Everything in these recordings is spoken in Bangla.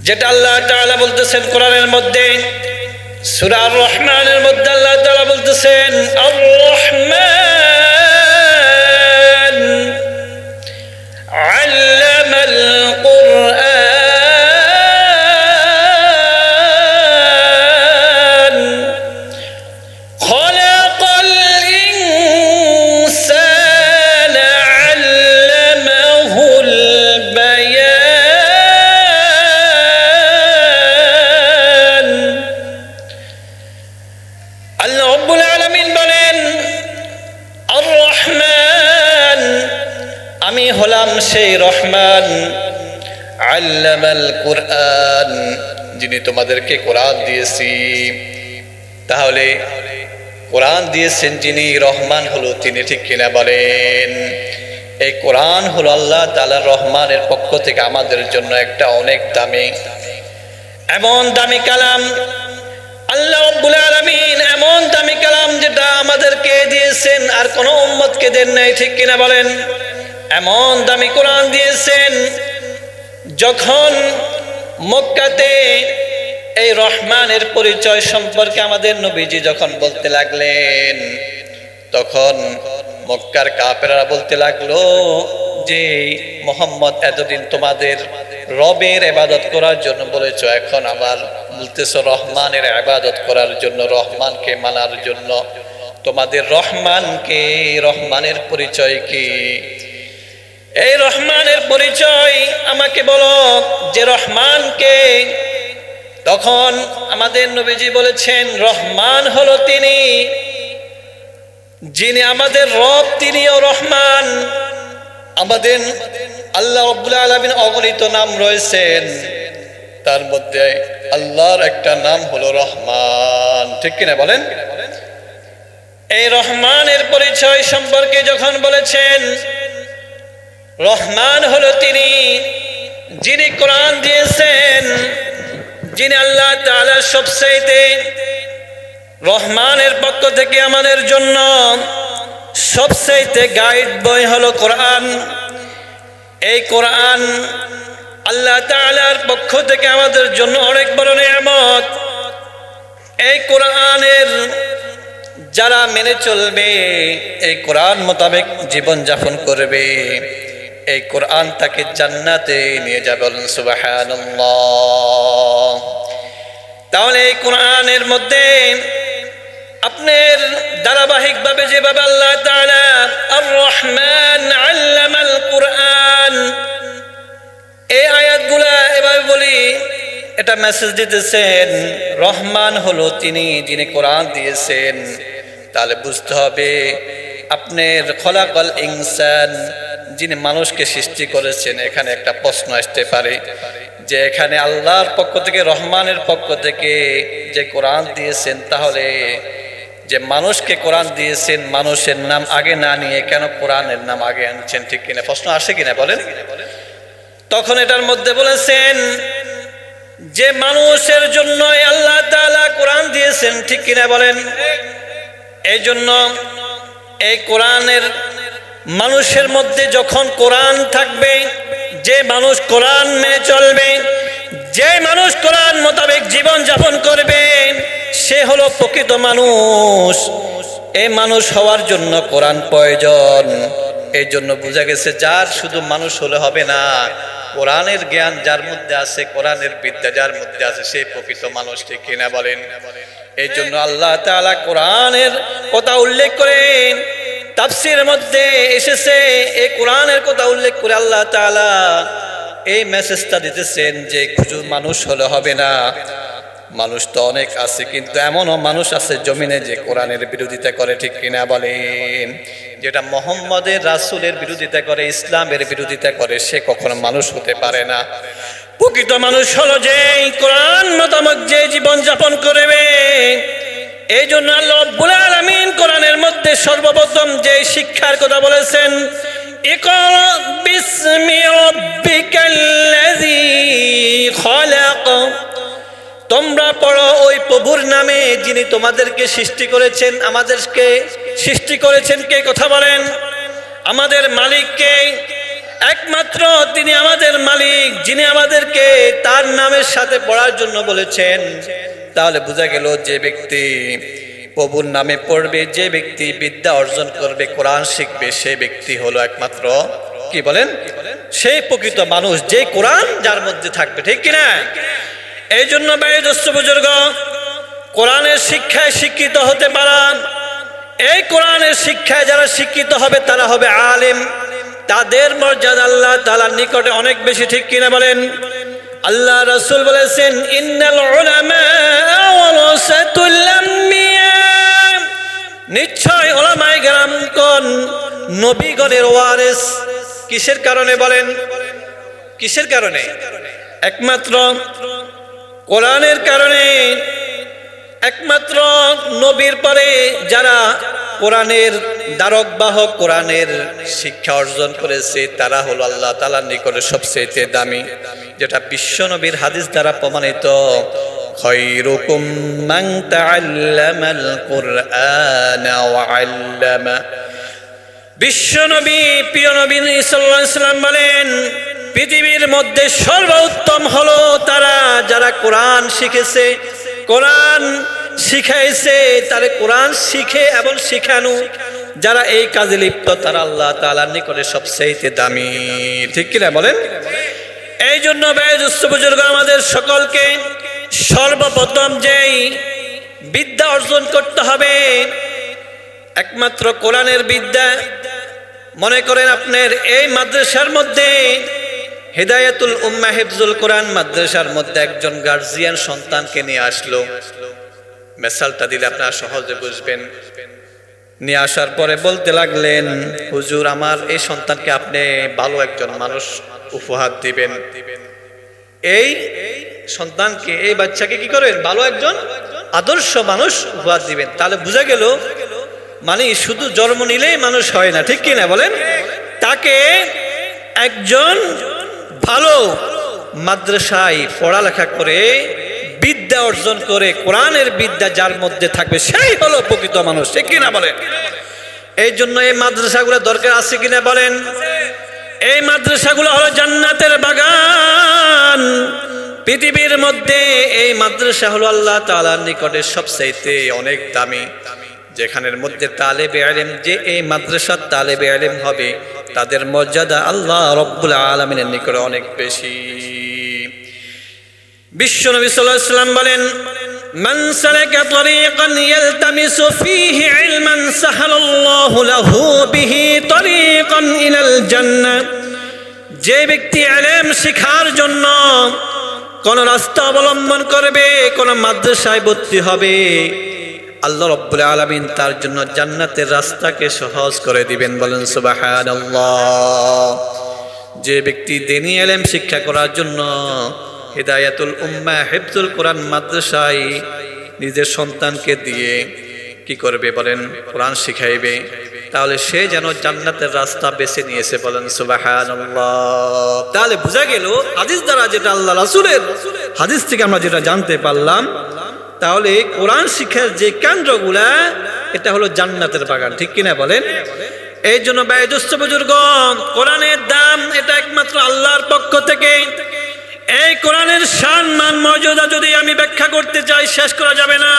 যেটা আল্লাহ তাআলা বলতেছেন কোরআনের মধ্যে সূরা রহমানের মধ্যে আল্লাহ তাআলা বলতেছেন আর রহমান আল্লামাল কোরআন, যিনি তোমাদেরকে কোরআন দিয়েছি। তাহলে কোরআন দিয়েছেন যিনি, রহমান হলো তিনি, ঠিক কিনা বলেন? এই কোরআন হলো আল্লাহ তালা রহমানের পক্ষ থেকে আমাদের জন্য একটা অনেক দামি, এমন দামি কালাম। আল্লাহ রব্বুল এমন দামি কালাম যেটা আমাদেরকে দিয়েছেন, আর কোনো উম্মতকে দেন নাই, ঠিক কিনা বলেন? এমন দামি কোরআন দিয়েছেন, যখন মক্কাতে এই রহমানের পরিচয় সম্পর্কে আমাদের নবীজি যখন বলতে লাগলেন, তখন মক্কার কাপেরা বলতে লাগল যে, মোহাম্মদ, এতদিন তোমাদের রবের এবাদত করার জন্য বলেছ, এখন আবার বলতেছ রহমানের আবাদত করার জন্য, রহমানকে মানার জন্য। তোমাদের রহমানকে, রহমানের পরিচয় কি? এই রহমানের পরিচয় আমাকে বলো, যে রহমানকে তখন আমাদের নবীজি বলেছেন, রহমান হলো তিনি, যিনি আমাদের রব, তিনিও রহমান। আমাদের আল্লাহ রব্বুল আলমিন অগণিত নাম রয়েছেন। তার মধ্যে আল্লাহর একটা নাম হলো রহমান। ঠিক কিনা বলেন? এই রহমানের পরিচয় সম্পর্কে যখন বলেছেন রহমান হলো তিনি, যিনি কোরআন দিয়েছেন, যিনি আল্লাহ তাআলা সবচাইতে রহমানের পক্ষ থেকে আমাদের জন্য সবচাইতে গাইড বই হলো কোরআন। এই কোরআন আল্লাহ তাআলার পক্ষ থেকে আমাদের জন্য অনেক বড় নিয়ামত। এই কোরআনের যারা মেনে চলবে, এই কোরআন মোতাবেক জীবন যাপন করবে। এই কোরআন তাকে জান্নাতে নিয়ে যাবে বলেন সুবহানাল্লাহ। তাহলে এই কোরআনের মধ্যে আপনার ধারাবাহিকভাবে যেভাবে আল্লাহ তাআলা আর রহমান আল্লামাল কোরআন, এই আয়াতগুলা এভাবে বলি, এটা মেসেজ দিতেছেন, রহমান হলো তিনি যিনি কোরআন দিয়েছেন। তাহলে বুঝতে হবে, আপনার খলাকল ইনসান যিনি মানুষকে সৃষ্টি করেছেন, এখানে একটা প্রশ্ন আসতে পারে যে এখানে আল্লাহর পক্ষ থেকে, রহমানের পক্ষ থেকে যে কোরআন দিয়েছেন, তাহলে যে মানুষকে কোরআন দিয়েছেন, মানুষের নাম আগে না নিয়ে কেন কোরআনের নাম আগে আনছেন, ঠিক কিনা? প্রশ্ন আসে কিনা বলেন? তখন এটার মধ্যে বলেছেন, যে মানুষের জন্য আল্লাহ তাআলা কোরআন দিয়েছেন, ঠিক কিনা বলেন? এই জন্য এই কোরআনের মানুষের মধ্যে যখন কোরআন থাকবে, যে মানুষ কোরআন মেনে চলবে, যে মানুষ কোরআন মোতাবেক জীবন যাপন করবে, সে হলো প্রকৃত মানুষ। এই মানুষ হওয়ার জন্য কোরআন প্রয়োজন। এই জন্য বোঝা গেছে, যার শুধু মানুষ হলে হবে না, কোরআনের জ্ঞান যার মধ্যে আছে, কোরআনের বিদ্যা যার মধ্যে আছে সেই প্রকৃত মানুষ, ঠিক কিনা বলেন? এই জন্য আল্লাহ তাআলা কোরআনের কথা উল্লেখ করেন। তাফসিরের মধ্যে এসেছে এই কোরআনের কথা উল্লেখ করে আল্লাহ তাআলা এই মেসেজটা দিতেছেন যে শুধু মানুষ হলে হবে না। মানুষ তো অনেক আছে, কিন্তু এমনও মানুষ আছে জমিনে যে কোরআনের বিরোধিতা করে, ঠিক কিনা বলেন? যেটা মোহাম্মদের রাসূলের বিরোধিতা করে, ইসলামের বিরোধিতা করে, সে কখনো মানুষ হতে পারে না। প্রকৃত মানুষ হলো যে কোরআন মতামত যে জীবন যাপন করবে এই জন্য আল্লাহ কোরআনের মধ্যে সর্বপ্রথম যে শিক্ষার কথা বলেছেন তোমরা পড়ো ওই প্রভুর নামে যিনি তোমাদেরকে সৃষ্টি করেছেন। আমাদেরকে সৃষ্টি করেছেন কে? কথা বলেন। আমাদের মালিককে একমাত্র তিনি আমাদের মালিক, যিনি আমাদেরকে তার নামের সাথে পড়ার জন্য বলেছেন। তাহলে বোঝা গেল যে ব্যক্তি প্রভুর নামে পড়বে, যে ব্যক্তি বিদ্যা অর্জন করবে, কোরআন শিখবে, সে ব্যক্তি হলো একমাত্র কি বলেন? সেই প্রকৃত মানুষ যে কোরআন যার মধ্যে থাকবে, ঠিক কিনা? এই জন্য বুজুর্গ, কোরআনের শিক্ষায় শিক্ষিত হতে পারান। এই কোরআনের শিক্ষায় যারা শিক্ষিত হবে, তারা হবে আলেম। তাদের মর্যাদা আল্লাহ তালার নিকটে অনেক বেশি, ঠিক কিনা বলেন? আল্লাহ রসুল বলেছেন, ইন্নাল উলামা ওয়ারাসাতুল আম্বিয়া। নিশ্চয় ওলামায়ে কোন নবীগণের ওয়ারিস কিসের কারণে বলেন? কিসের কারণে? একমাত্র কোরআনের কারণে। একমাত্র নবীর পরে যারা কোরআনের দ্বারক বাহক কোরআনের শিক্ষা অর্জন করেছে, তারা হলো আল্লাহ তালার নিকটে সবচেয়ে দামি। যেটা বিশ্ব নবীর হাদিস দ্বারা প্রমাণিত। খৈরুকুম মান তাআল্লামাল কুরআনা ওয়া আল্লামা। বিশ্ব নবী, প্রিয় নবী সাল্লাল্লাহু আলাইহি সাল্লাম বলেন, পৃথিবীর মধ্যে সর্বোত্তম হলো তারা যারা কোরআন শিখেছে। কোরআন শিখাইছে, তারা কোরআন শিখে এবং শিখানো। যারা এই কাজে লিপ্ত, তারা আল্লাহ তাআলার নিকটে সবচেয়ে দামি। ঠিক কিনা বলেন? এই জন্য ব্যয়দুস্থ বুজুর্গ আমাদের সকলকে সর্বপ্রথম যেই বিদ্যা অর্জন করতে হবে, একমাত্র কোরআনের বিদ্যা। মনে করেন আপনার এই মাদ্রাসার মধ্যে হেদায়াতুল উম্মা হেফজুল কোরআন মাদ্রাসার মধ্যে একজন গার্জিয়ান সন্তানকে নিয়ে আসলো। মেসালটা দিলে আপনারা সহজে বুঝবেন। নিয়ে আসার পরে বলতে লাগলেন, হুজুর, আমার এই সন্তানকে আপনি ভালো একজন মানুষ উপহার দিবেন। এই সন্তানকে, এই বাচ্চাকে কি করেন? ভালো একজন আদর্শ মানুষ উপহার দিবেন। তাহলে বোঝা গেল মানে শুধু জন্ম নিলেই মানুষ হয় না, ঠিক কিনা বলেন? তাকে একজন ভালো মাদ্রাসায় পড়ালেখা করে, বিদ্যা অর্জন করে, কোরআনের বিদ্যা যার মধ্যে থাকবে, সেই হলো প্রকৃত মানুষ, ঠিক কিনা বলেন? এই জন্য এই মাদ্রাসাগুলো দরকার আছে কিনা বলেন? এই মাদ্রাসাগুলো হলো জান্নাতের বাগান। পৃথিবীর মধ্যে এই মাদ্রাসা হলো আল্লাহ তাআলার নিকটে সবচাইতে অনেক দামি। যেখানের মধ্যে তালেবে আলেম যে এই মাদ্রাসার তালেবে আলেম হবে, তাদের মর্যাদা আল্লাহ রব্বুল আলমিনের নিকটে অনেক বেশি। বিশ্ব নবী সাল্লাল্লাহু আলাইহি সাল্লাম বলেন من سلك طريقا يلتمس فيه علما سهل الله له به طريقا إلى الجنة যে ব্যক্তি আলেম শিখার জন্য কোন রাস্তা অবলম্বন করবে কোন মাদ্রাসায় ভর্তি হবে আল্লাহ রব্বুল আলমিন তার জন্য জান্নাতের রাস্তাকে সহজ করে দিবেন বলেন সুবাহান যে ব্যক্তি দিনী এলেম শিক্ষা করার জন্য হিদায়াতুল উম্মা হেফজুল কোরআন মাদ্রাসায় নিজের সন্তানকে দিয়ে কি করবে বলেন? কোরআন শিখাইবে। তাহলে সে যেন জান্নাতের রাস্তা বেছে নিয়েছে বলেন সুবাহান তাহলে বোঝা গেল, হাদিস দ্বারা যেটা আল্লাহ রাসুলের হাদিস থেকে আমরা যেটা জানতে পারলাম, তাহলে কোরআন শিক্ষার যে কেন্দ্রগুলা, এটা হলো জান্নাতের বাগান, ঠিক কিনা বলেন? এই জন্য ব্যয়দুস্থ বুজুর্গ কোরআনের দাম এটা একমাত্র আল্লাহর পক্ষ থেকে। এই কোরআনের শান মান মর্যাদা যদি আমি ব্যাখ্যা করতে চাই, শেষ করা যাবে না।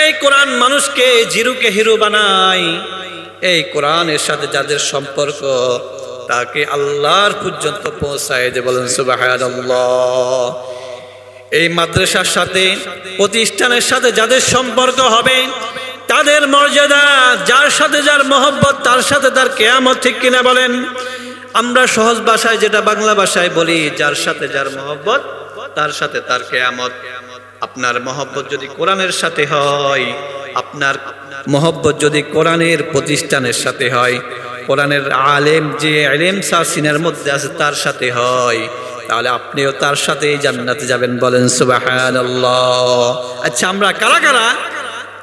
এই কোরআন মানুষকে জিরুকে হিরো বানায়। এই কোরআনের সাথে যাদের সম্পর্ক, তাকে আল্লাহর পর্যন্ত পৌঁছায় যে বলেন এই মাদ্রাসার সাথে, প্রতিষ্ঠানের সাথে যাদের সম্পর্ক হবে, তাদের মর্যাদা, যার সাথে যার মহব্বত, তার সাথে তার কেয়ামত ঠিক কিনা বলেন? আমরা সহজ ভাষায় যেটা বাংলা ভাষায় বলি, যার সাথে যার মহব্বত, তার সাথে তার কেয়ামত। আপনার মহব্বত যদি কোরআনের সাথে হয়, আপনার মহব্বত যদি কোরআনের প্রতিষ্ঠানের সাথে হয়, কোরআনের আলেম যে আলেম সাসিনের মধ্যে আছে, তার সাথে হয়, তাহলে আপনিও তার সাথে জান্নাতে যাবেন বলেন সুবাহান আচ্ছা আমরা কারা কারা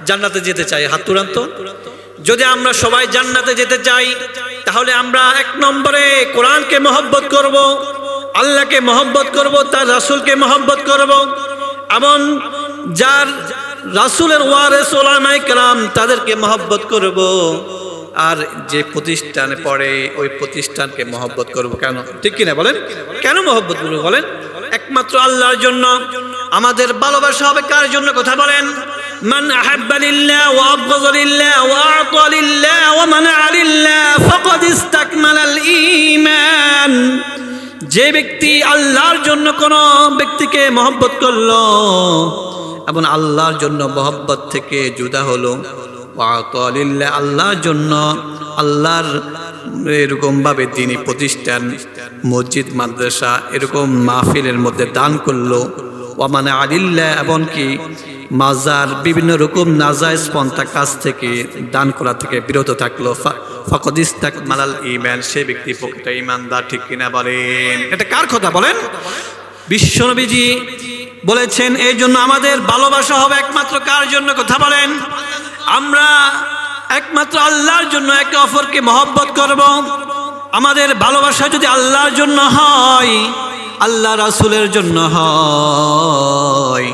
জান্নাতে যেতে চাই? হাত তুরান্ত যদি আমরা সবাই জান্নাতে যেতে চাই তাহলে আমরা এক নম্বরে কোরআনকে মহব্বত করব, আল্লাহকে মহব্বত করব, তার রাসুলকে মহব্বত করব। এমন যার রাসুলের ওয়ারেস ওলামাই কালাম তাদেরকে মহব্বত করব। আর যে প্রতিষ্ঠানে পড়ে, ওই প্রতিষ্ঠানকে মহব্বত করব কেন? ঠিক কিনা বলেন? কেন মহব্বত করব বলেন? একমাত্র আল্লাহর জন্য। আমাদের ভালোবাসা হবে কার জন্য? কথা বলেন। من أحب لله وأبغض لله وأعطى لله ومنع لله فقد استكمل الإيمان যে ব্যক্তি আল্লাহর জন্য কোন ব্যক্তিকে মহব্বত করলো এবং আল্লাহর জন্য মহব্বত থেকে জুদা হলো ওয়াতালিল্লাহ আল্লাহর জন্য আল্লাহর এরকম ভাবে তিনি প্রতিষ্ঠান মসজিদ মাদ্রাসা এরকম মাহফিলের মধ্যে দান করলো ওয়ামানে আলিল্লাহ এমনকি মাজার বিভিন্ন রকম নাজাইজ পন্থা কাজ থেকে, দান করা থেকে বিরত থাকল। ফকদিস্তাক মালাল ইমান সে ব্যক্তি প্রকৃত ইমানদার ঠিক কিনা বলেন? এটা কার কথা বলেন? বিশ্বনবীজি বলেছেন, এই জন্য আমাদের ভালোবাসা হবে একমাত্র কার জন্য? কথা বলেন। আমরা একমাত্র আল্লাহর জন্য একে অপরকে মহব্বত করব। আমাদের ভালোবাসা যদি আল্লাহর জন্য হয়, আল্লাহ রাসুলের জন্য হয়।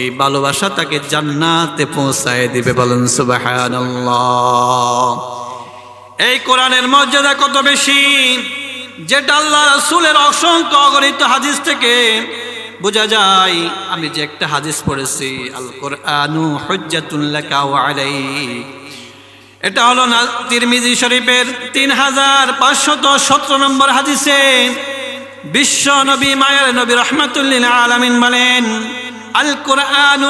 এই ভালোবাসা তাকে জান্নাতে পৌঁছায় দিবে, বলেন এই কোরআনের মর্যাদা কত বেশি? যেটা আল্লাহ রাসূলের অসংখ্য অগণিত হাদিস থেকে বোঝা যায়। আমি যে একটা হাদিস পড়েছি আল কোরআনু হুজ্জাতুল লাকা ওয়া এটা হলো না তিরমিজি শরীফের তিন হাজার পাঁচশত সতেরো নম্বর হাদিসে বিশ্ব নবী, মায়ের নবী রহমাতুল্লিল আলামিন বলেন আল কোরআন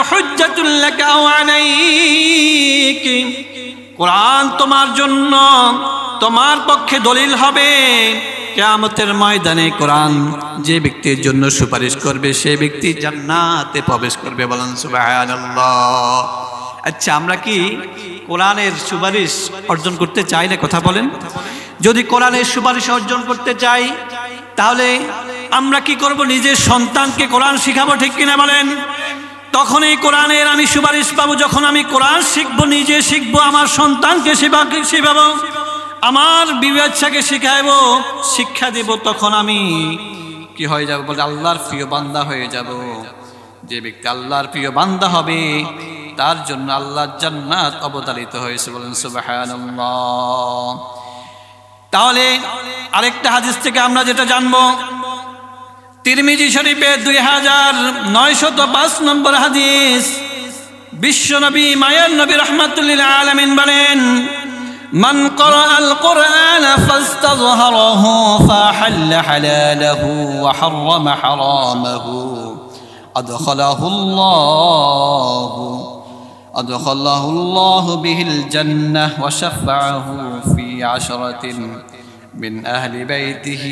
কোরআন তোমার জন্য, তোমার পক্ষে দলিল হবে। কেয়ামতের ময়দানে কোরআন যে ব্যক্তির জন্য সুপারিশ করবে, সে ব্যক্তি জান্নাতে প্রবেশ করবে বলেন আচ্ছা আমরা কি কোরআনের সুপারিশ অর্জন করতে চাই না? কথা বলেন। যদি কোরআনের সুপারিশ অর্জন করতে চাই, তাহলে আমরা কি করব? নিজের সন্তানকে কোরআন শিখাবো, ঠিক কিনা বলেন? তখন এই কোরআনের আমি সুপারিশ পাবো, যখন আমি কোরআন শিখব, নিজে শিখব, আমার সন্তানকে শিখাবো? আমার বিবেচ্ছাকে শিখাইব, শিক্ষা দিব, তখন আমি কি হয়ে যাব? বলে আল্লাহর প্রিয় বান্দা হয়ে যাব। যে ব্যক্তি আল্লাহর প্রিয় বান্দা হবে, তার জন্য আল্লাহর জান্নাত অবতারিত হয়েছে বলেন সুবহানাল্লাহ। তাহলে আরেকটা হাদিস থেকে আমরা যেটা জানব তিরমিজি শরীফে দুই হাজার নয়শত পাঁচ নম্বর হাদিস বিশ্বনবী মায়ার নবী রহমাতুল্লিল আলমিন বলেন من قرأ القرآن فاستظهره فحل حلاله وحرم حرامه أدخله الله أدخله الله به الجنة وشفعه في عشرة من أهل بيته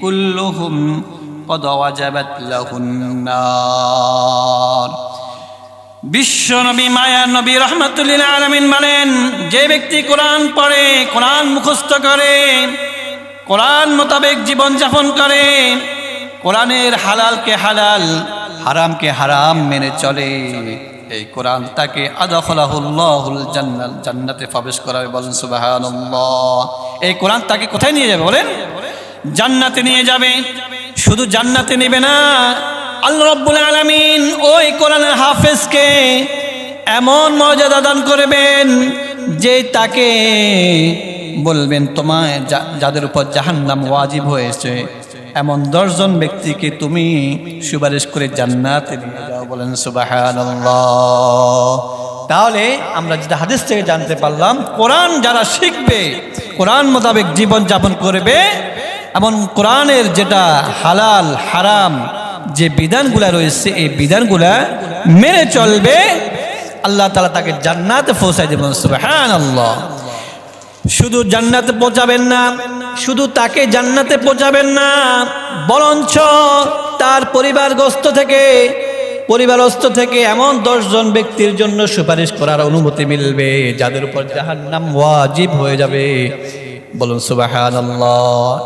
كلهم সম্পদ ওয়াজাবাত লাহুন বিশ্ব নবী, মায়া নবী রহমতুল্লিল আলমিন বলেন, যে ব্যক্তি কোরআন পড়ে, কোরআন মুখস্থ করে, কোরআন মোতাবেক জীবনযাপন করে, কোরআনের হালালকে হালাল, হারামকে হারাম মেনে চলে। এই কোরআন তাকে আদাহুল জান্নাল জান্নাতে প্রবেশ করাবে বলেন সুবাহ এই কোরআন তাকে কোথায় নিয়ে যাবে বলেন? জান্নাতে নিয়ে যাবে। শুধু জান্নাতে নেবে না, আল্লাহ রব্বুল আলমিন ওই কোরআনের হাফেজকে এমন মর্যাদা দান করবেন যে তাকে বলবেন, তোমায় যাদের উপর জাহান্নাম ওয়াজিব হয়েছে, এমন দশজন ব্যক্তিকে তুমি সুপারিশ করে জান্নাতে বলেন তাহলে আমরা যেটা হাদিস থেকে জানতে পারলাম, কোরআন যারা শিখবে, কোরআন মোতাবেক জীবন যাপন করবে এবং কোরআনের যেটা হালাল, হারাম যে বিধানগুলা রয়েছে, এই বিধানগুলা মেনে চলবে, আল্লাহ তালা তাকে জান্নাতে পৌঁছাই দেবেন সুবাহান আল্লাহ শুধু জান্নাতে পৌঁছাবেন না, শুধু তাকে জান্নাতে পৌঁছাবেন না, বরঞ্চ তার পরিবারগ্রস্ত থেকে পরিবারস্থ থেকে এমন দশজন ব্যক্তির জন্য সুপারিশ করার অনুমতি মিলবে, যাদের উপর জাহান্নাম ওয়াজিব হয়ে যাবে। বলুন সুবাহান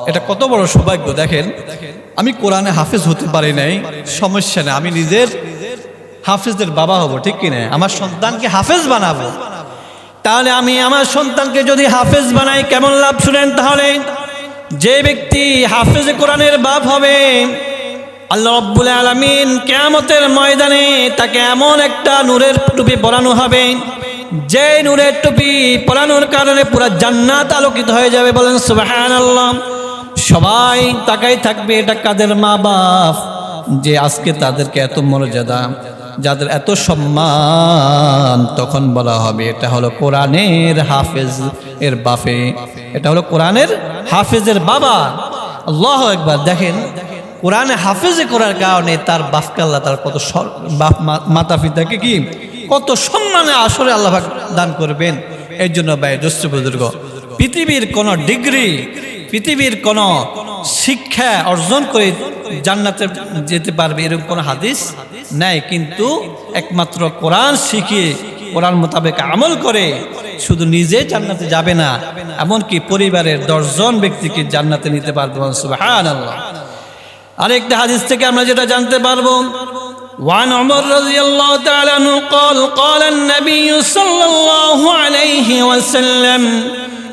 এটা কত বড় সৌভাগ্য, দেখেন। আমি কোরআনে হাফেজ হতে পারি নাই, সমস্যা নেই। আমি নিজের হাফেজদের বাবা হব, ঠিক কিনা আমার সন্তানকে হাফেজ বানাবো। তাহলে আমি আমার সন্তানকে যদি হাফেজ বানাই, কেমন লাভ শুনেন তাহলে? যে ব্যক্তি হাফেজ কোরআনের বাপ হবে, আল্লাহ রব্বুল আলমিন কেয়ামতের ময়দানে তাকে এমন একটা নূরের টুপি পরানো হবে যে নূরের টুপি পরানোর কারণে পুরা জান্নাত আলোকিত হয়ে যাবে বলেন সুবহানাল্লাহ। সবাই তাকাই থাকবে, এটা কাদের মা বাপ যে আজকে তাদেরকে এত মর্যাদা, যাদের এত সম্মান, তখন বলা হবে এটা হলো কোরআনের হাফেজ, এর বাপে। এটা হলো কোরআনের হাফেজের বাবা। আল্লাহ একবার দেখেন, কোরআনে হাফেজে করার কারণে তার বাপকে আল্লাহ তার কত বাপ মাতা পিতাকে কি কত সম্মানে আসলে আল্লাহ দান করবেন। এর জন্য ব্যয় দস্য বুজুর্গ, পৃথিবীর কোন ডিগ্রি, পৃথিবীর কোন শিক্ষা অর্জন করে জান্নাতে যেতে পারবে এরকম কোন হাদিস নাই। কিন্তু একমাত্র কোরআন শিখে, কোরআন মোতাবেক আমল করে শুধু নিজে জান্নাতে যাবে না, এমনকি পরিবারের দশজন ব্যক্তিকে জান্নাতে নিতে পারবে সুবাহান আল্লাহ আরেকটা হাদিস থেকে আমরা যেটা জানতে পারব وعن عمر رضي الله تعالى عنه قال قال النبي صلى الله عليه وسلم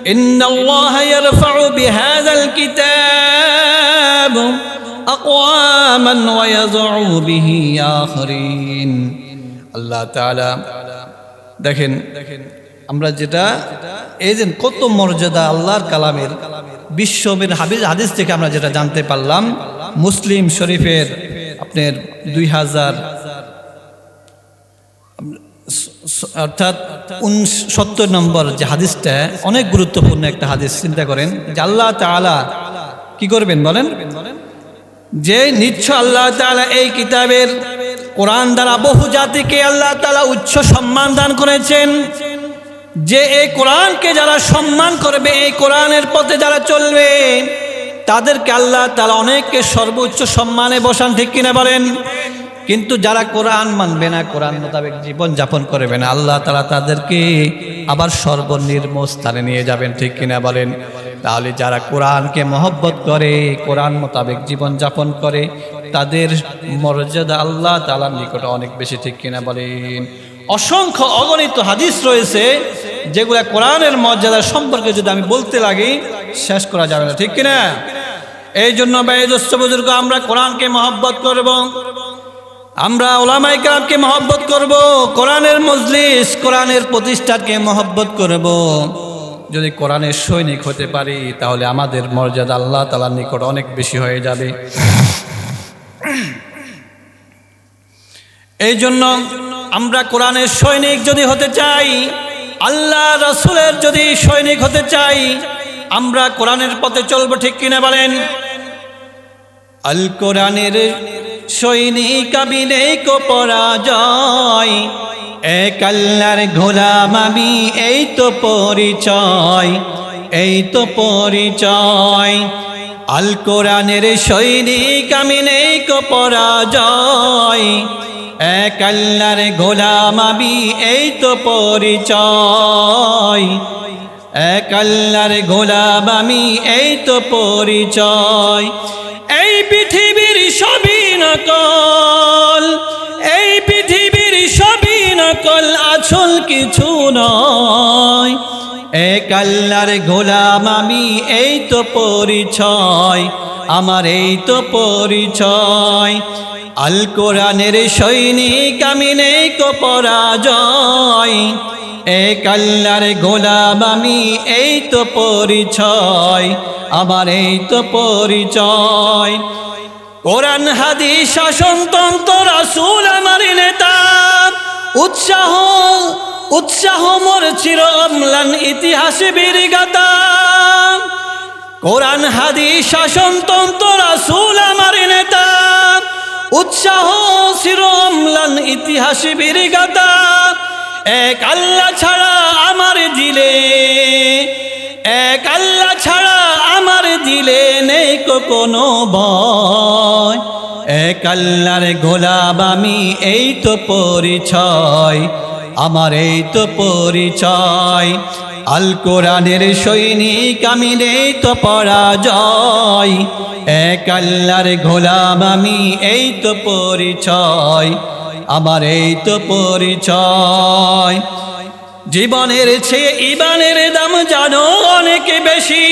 إن الله يرفع بهذا الكتاب أقواما ويضع به آخرين الله تعالى দেখেন আমরা যেটা এই যে কত মর্যাদা আল্লাহর কালামের বিশ্বমের হাবিজ হাদিস থেকে আমরা যেটা জানতে পারলাম মুসলিম শরীফের আপনার দুই হাজার, অর্থাৎ সত্তর নম্বর যে হাদিসটা, অনেক গুরুত্বপূর্ণ একটা হাদিস, চিন্তা করেন, যে আল্লাহ তাআলা কি করবেন বলেন? যে নিশ্চয় আল্লাহ তাআলা এই কিতাবের কোরআন দ্বারা বহু জাতিকে আল্লাহ তাআলা উচ্চ সম্মান দান করেছেন। যে এই কোরআনকে যারা সম্মান করবে, এই কোরআনের পথে যারা চলবে তাদেরকে আল্লাহ তারা অনেককে সর্বোচ্চ সম্মানে বসান, ঠিক কিনা বলেন? কিন্তু যারা কোরআন মানবে না, কোরআন মোতাবেক জীবন যাপন করবে না, আল্লাহ তারা তাদেরকে আবার সর্বনির্ম স্থানে নিয়ে যাবেন, ঠিক কিনা বলেন? তাহলে যারা কোরআনকে মহব্বত করে, কোরআন মোতাবেক জীবন যাপন করে, তাদের মর্যাদা আল্লাহ তাআলার নিকটে অনেক বেশি, ঠিক কিনা বলেন? অসংখ্য অগণিত হাদিস রয়েছে, যেগুলা কোরআনের মর্যাদা সম্পর্কে যদি আমি বলতে লাগি শেষ করা যাবে না, ঠিক কিনা? এই জন্য ব্যয়দস্ত বুজুর্গ, আমরা কোরআনকে মহব্বত করব। আমরা ওলামাই কালামকে মহব্বত করব। কোরআনের মজলিস, কোরআনের প্রতিষ্ঠাকে মহব্বত করব। যদি কোরআনের সৈনিক হতে পারি, তাহলে আমাদের মর্যাদা আল্লাহ তালার নিকট অনেক বেশি হয়ে যাবে। এই জন্য আমরা কোরআনের সৈনিক যদি হতে চাই, আল্লাহ রসুলের যদি সৈনিক হতে চাই আমরা কোরআনের পথে চলবো, ঠিক কিনা বলেন? আল কোরআনের সৈনিক কো পরাজয়, এক আল্লাহর গোলাম আমি, এই তো পরিচয়, এই তো পরিচয়। আল কোরআনের সৈনিক আমি নেই কো পরাজয়, এক আল্লাহর গোলাম আমি, এই তো পরিচয়। এক আল্লাহর গোলাম আমি, এই তো পরিচয়। এই পৃথিবীর সবই নকল, এই পৃথিবীর সবই নকল, আছল কিছু নয়। এক আল্লাহর গোলাম আমি, এই তো পরিচয়, আমার এই তো পরিচয়। আল কোরআনের সৈনিক আমি, নেই কো পরাজয়। এক আল্লাহর গোলাম আমি, এই তো পরিচয়, আমার এই তো পরিচয়। কোরআন, হাদিস শাসনতন্ত্র রাসূল, আমার নেতা। উৎসাহ উৎসাহ মোর চির অম্লান ইতিহাসে বীরগাতা। কোরআন, হাদিস শাসনতন্ত্র রাসূল, আমার নেতা। উৎসাহ, চির অম্লান ইতিহাসে বীরগাতা। এক আল্লাহ ছাড়া আমার দিলে, এক আল্লাহ ছাড়া আমার দিলে নেই কোনো ভয়। এক আল্লাহর গোলাম আমি, এই তো পরিচয়, আমার এই তো পরিচয়। আল কোরআনের সৈনিক আমি, নেই তো পরাজয়। এক আল্লাহর গোলাম আমি, এই তো পরিচয় আমার এই তো পরিচয়। জীবনের চেয়ে ইবানের দাম জানো অনেক বেশি।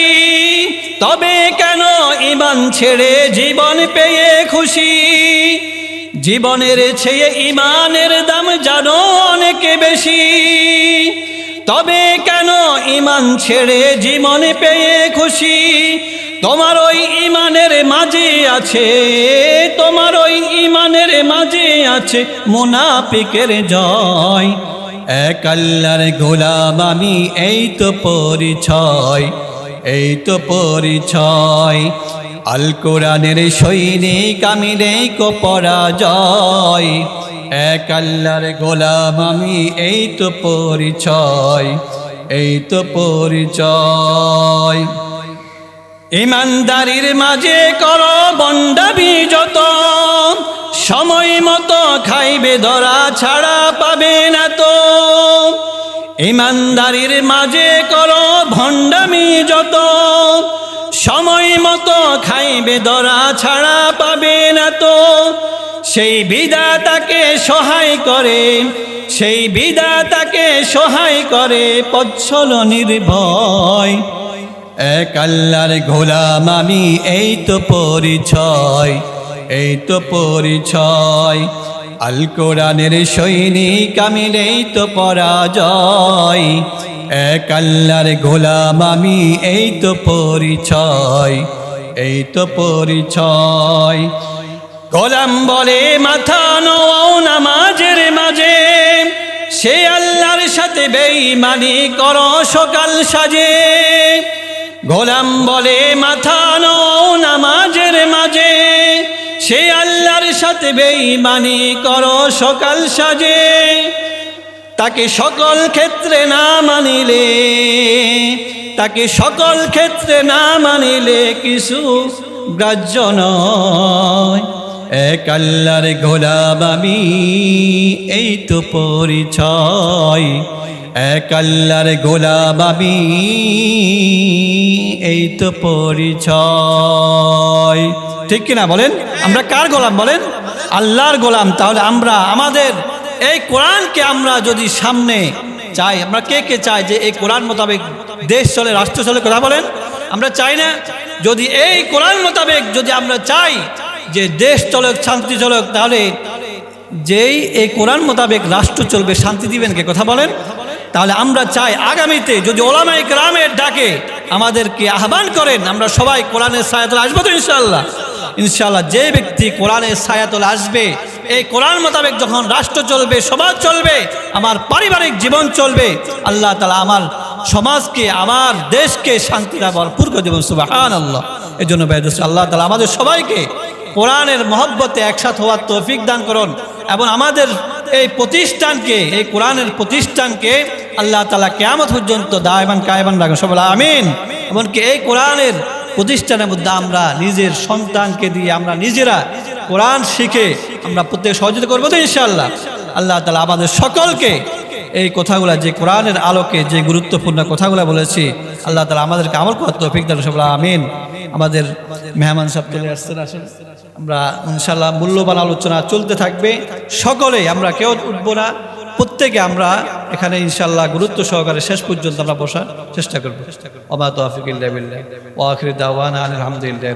তবে কেন ইমান ছেড়ে জীবন পেয়ে খুশি? জীবনের ছেয়ে ইমানের দাম জানো অনেকে বেশি। তবে কেন ইমান ছেড়ে জীবন পেয়ে খুশি? তোমার ওই ইমানের মাঝে আছে, তোমার ওই ইমানের মাঝে আছে মুনাফিকের জয়। এক আল্লাহর গোলাম আমি, এই তো পরিচয়, এই তো পরিচয়। আল কোরআনের সৈনিক আমি, নেই কো পরাজয়। এক আল্লাহর গোলাম আমি, এই তো পরিচয়, এই তো পরিচয়। ইমানদারির মাঝে কর বন্ডাবি যত। সময় মতো খাইবে, ধরা ছাড়া পাবে না তো। ইমানদারির মাঝে কর ভণ্ডামি যত। সময় মতো খাইবে, ধরা ছাড়া পাবে না তো। সেই বিধাতাকে সহায় করে, সেই বিধাতাকে সহায় করে পচ্ছল নির্ভয়। এক আল্লাহর গোলাম আমি, এই তো পরিচয়, এই তো পরিচয়। আল কোরআনের সৈনিক আমি, এই তো পরাজয়। এক আল্লাহর গোলাম আমি, এই তো পরিচয়, এই তো পরিচয়। গোলাম বলে, মাথা নোয়াও নামাজের মাঝে। সে আল্লাহর সাথে বেঈমানি করো সকাল সাজে। গোলাম বলে, মাথা নোয়াও নামাজের মাঝে। সে আল্লাহর সাথে বেঈমানি করো সকাল সাজে। তাকে সকল ক্ষেত্রে না মানিলে, তাকে সকল ক্ষেত্রে না মানিলে কিছু গ্রাহ্য নয়। এক আল্লাহর গোলাম আমি, এই তো পরিচয়। এক আল্লাহর গোলাম আমি, এই তো পরিচয়। ঠিক কিনা বলেন? আমরা কার গোলাম বলেন? আল্লাহর গোলাম। তাহলে আমরা, আমাদের, এই কোরআনকে আমরা যদি সামনে চাই, আমরা কে কে চাই যে এই কোরআন মোতাবেক দেশ চলে, রাষ্ট্র চলে, কথা বলেন? আমরা চাই না, যদি এই কোরআন মোতাবেক যদি আমরা চাই যে দেশ চলক, শান্তি চলক, তাহলে যেই এই কোরআন মোতাবেক রাষ্ট্র চলবে, শান্তি দিবেন কে? কথা বলেন? তাহলে আমরা চাই আগামীতে যদি ওলামাই গ্রামের ডাকে আমাদেরকে আহ্বান করেন, আমরা সবাই কোরআনের সায়াতল আসব তো ইনশাল্লাহ ইনশাল্লাহ যে ব্যক্তি কোরআনের সায়াতল আসবে, এই কোরআন মোতাবেক যখন রাষ্ট্র চলবে, সমাজ চলবে, আমার পারিবারিক জীবন চলবে, আল্লাহ তালা আমার সমাজকে, আমার দেশকে শান্তিরা ভরপুর করে দেবেন সুবাহান আল্লাহ এই জন্য আল্লাহ তালা আমাদের সবাইকে কোরআনের মহব্বতে একসাথ হওয়ার তৌফিক দান করুন এবং আমাদের এই প্রতিষ্ঠানকে, এই কোরআনের প্রতিষ্ঠানকে আল্লাহ তালা কেয়ামত পর্যন্ত দায়বান, কায়বান রাখেন, সবাই আমিন। এমনকি এই কোরআনের প্রতিষ্ঠানের মধ্যে আমরা নিজের সন্তানকে দিয়ে আমরা নিজেরা কোরআন শিখে আমরা প্রত্যেক সহযোগিতা করব তো ইনশাআল্লাহ। আল্লাহ তালা আমাদের সকলকে এই কথাগুলো, যে কোরআনের আলোকে যে গুরুত্বপূর্ণ কথাগুলো বলেছি, আল্লাহ তালা আমাদেরকে আমল তৌফিক দান, সবাই আমিন। আমাদের মেহমান সাহেব চলে আসছেন, আসেন। আমরা ইনশাল্লাহ মূল্যবান আলোচনা চলতে থাকবে। সকলেই আমরা কেউ উঠবো না। প্রত্যেকে আমরা এখানে ইনশাল্লাহ গুরুত্ব সহকারে শেষ পর্যন্ত আমরা বসার চেষ্টা করব। চেষ্টা তো আফিক ওয়াখির দাওয়ান আলহামদুলিল্লাহ